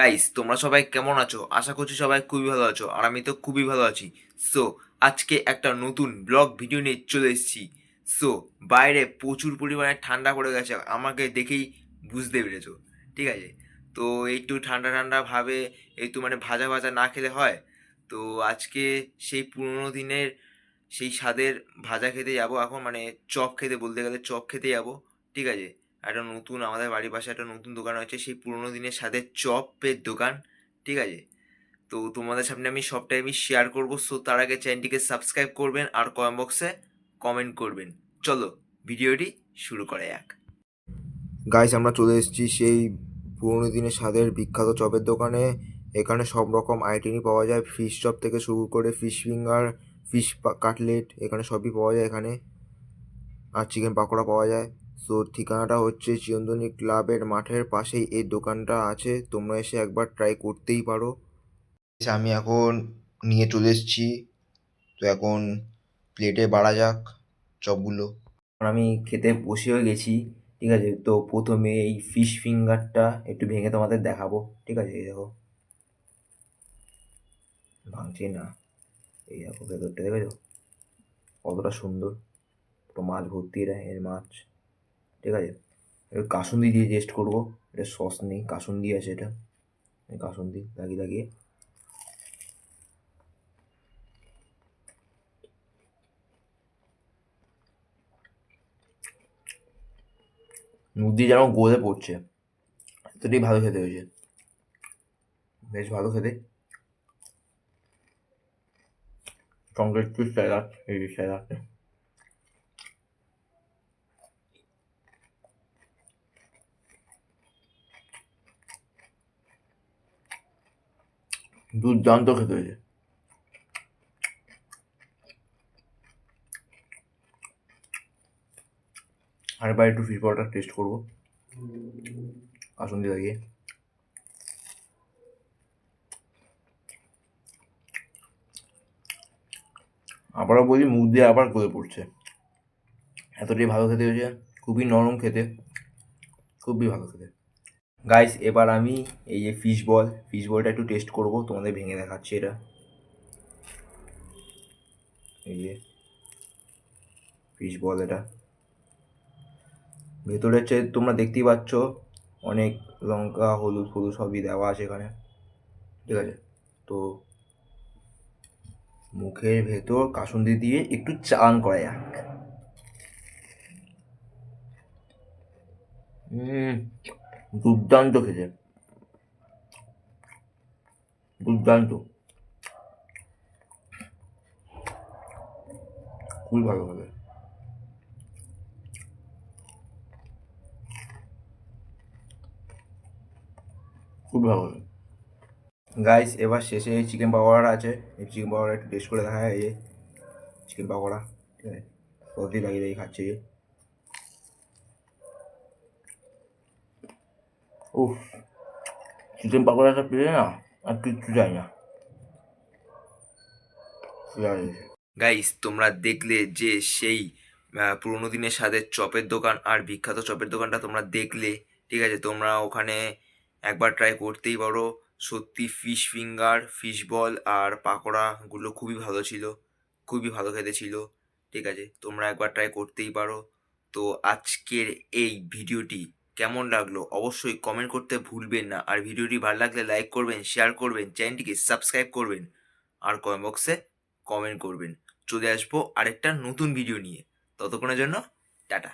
Guys তোমরা সবাই কেমন আছো? আশা করছি সবাই খুবই ভালো আছো, আর আমি তো খুবই ভালো আছি। সো আজকে একটা নতুন ব্লগ ভিডিও নিয়ে চলে এসেছি। সো বাইরে প্রচুর পরিমাণে ঠান্ডা পড়ে গেছে, আমাকে দেখেই বুঝতে পেরেছ। ঠিক আছে? তো একটু ঠান্ডা ঠান্ডা ভাবে একটু মানে ভাজা ভাজা না খেলে হয়। তো আজকে সেই পুরোনো দিনের সেই স্বাদের ভাজা খেতে যাব এখন মানে চপ খেতে বলতে গেলে চপ খেতে যাব। ঠিক আছে? একটা নতুন, আমাদের বাড়ির পাশে একটা নতুন দোকান হচ্ছে সেই পুরোনো দিনের স্বাদের চপের দোকান, ঠিক আছে? তো তোমাদের সামনে আমি সবটাই আমি শেয়ার করব সো তার আগে চ্যানেলটিকে সাবস্ক্রাইব করবেন আর কমেন্ট বক্সে কমেন্ট করবেন। চলো, ভিডিওটি শুরু করা যাক। গাইস আমরা চলে এসেছি সেই পুরোনো দিনের স্বাদের বিখ্যাত চপের দোকানে। এখানে সব রকম আইটেমই পাওয়া যায়। ফিশ চপ থেকে শুরু করে ফিশ ফিঙ্গার ফিশ কাটলেট এখানে সবই পাওয়া যায় এখানে। আর চিকেন পাকোড়া পাওয়া যায়। তো ঠিকানাটা হচ্ছে চিরন্তনী ক্লাবের মাঠের পাশেই এই দোকানটা আছে, তোমরা এসে একবার ট্রাই করতেই পারো। আমি এখন নিয়ে চলে এসেছি। তো এখন প্লেটে বাড়া যাক চপগুলো। আমি খেতে বসেও গেছি, ঠিক আছে? তো প্রথমে এই ফিশ ফিঙ্গারটা একটু ভেঙে তোমাদের দেখাবো, ঠিক আছে? এই দেখো। ভাঙছি না। এই দেখো, ভেতরটা, দেখেছ? কতটা সুন্দর। পুরো মাছ ভর্তি এর মাছ। ঠিক আছে? একটু কাসুন্দি দিয়ে টেস্ট করব। এটা সস নেই, কাসুন্দি আছে এটা। কাসুন্দি, লাগিয়ে লাগিয়ে। মুখ দিয়ে যেন গলে পড়ছে, এতটাই ভালো খেতে হয়েছে। বেশ ভালো খেতে। সঙ্গে একটু স্যালাড এই স্যালাড দুর্দান্ত খেতে হয়েছে। আরেকবার একটু ফিশ পাউডার টেস্ট করব। আসুন দিয়ে লাগিয়ে আবারও বলি, মুখ দিয়ে আবার গলে পড়ছে। এতটাই ভালো খেতে হয়েছে, খুবই নরম খেতে, খুবই ভালো খেতে। গাইস এবার আমি এই যে ফিশ বল ফিশ বলটা একটু টেস্ট করব তোমাদের ভেঙে দেখাচ্ছি এটা। এই যে ফিশ বল এটা। ভেতরে হচ্ছে তোমরা দেখতেই পাচ্ছ অনেক লঙ্কা হলুদ হলুদ সবই দেওয়া আছে এখানে। ঠিক আছে? তো মুখের ভেতর কাসুন্দি দিয়ে একটু চান করা যাক। উম, দুর্দান্ত খেতে দুর্দান্ত। খুবই ভালো হবে খুব ভালো হবে গাইস এবার শেষে এই চিকেন পাকোড়াটা আছে। এই চিকেন পাকোড়া একটু টেস্ট করে দেখা যায়। চিকেন পাকোড়া, ঠিক আছে? সবজি লাগিয়ে লাগিয়ে খাচ্ছে এই যে। উফ চিকেন পাকোড়াটা পেলে না আর কিচ্ছু চাই না গাইস তোমরা দেখলে যে সেই পুরোনো দিনের স্বাদের চপের দোকান আর বিখ্যাত চপের দোকানটা তোমরা দেখলে, ঠিক আছে? তোমরা ওখানে একবার ট্রাই করতেই পারো। সত্যি ফিশ ফিঙ্গার ফিশ বল আর পাকোড়াগুলো খুবই ভালো ছিল, খুবই ভালো খেতে ছিল, ঠিক আছে? তোমরা একবার ট্রাই করতেই পারো। তো আজকের এই ভিডিওটি কেমন লাগল অবশ্যই কমেন্ট করতে ভুলবেন না। আর ভিডিওটি ভালো লাগলে লাইক করবেন শেয়ার করবেন চ্যানেলটিকে সাবস্ক্রাইব করবেন আর কমেন্ট বক্সে কমেন্ট করবেন। চলে আসব আরেকটা নতুন ভিডিও নিয়ে। ততক্ষণের জন্য টাটা।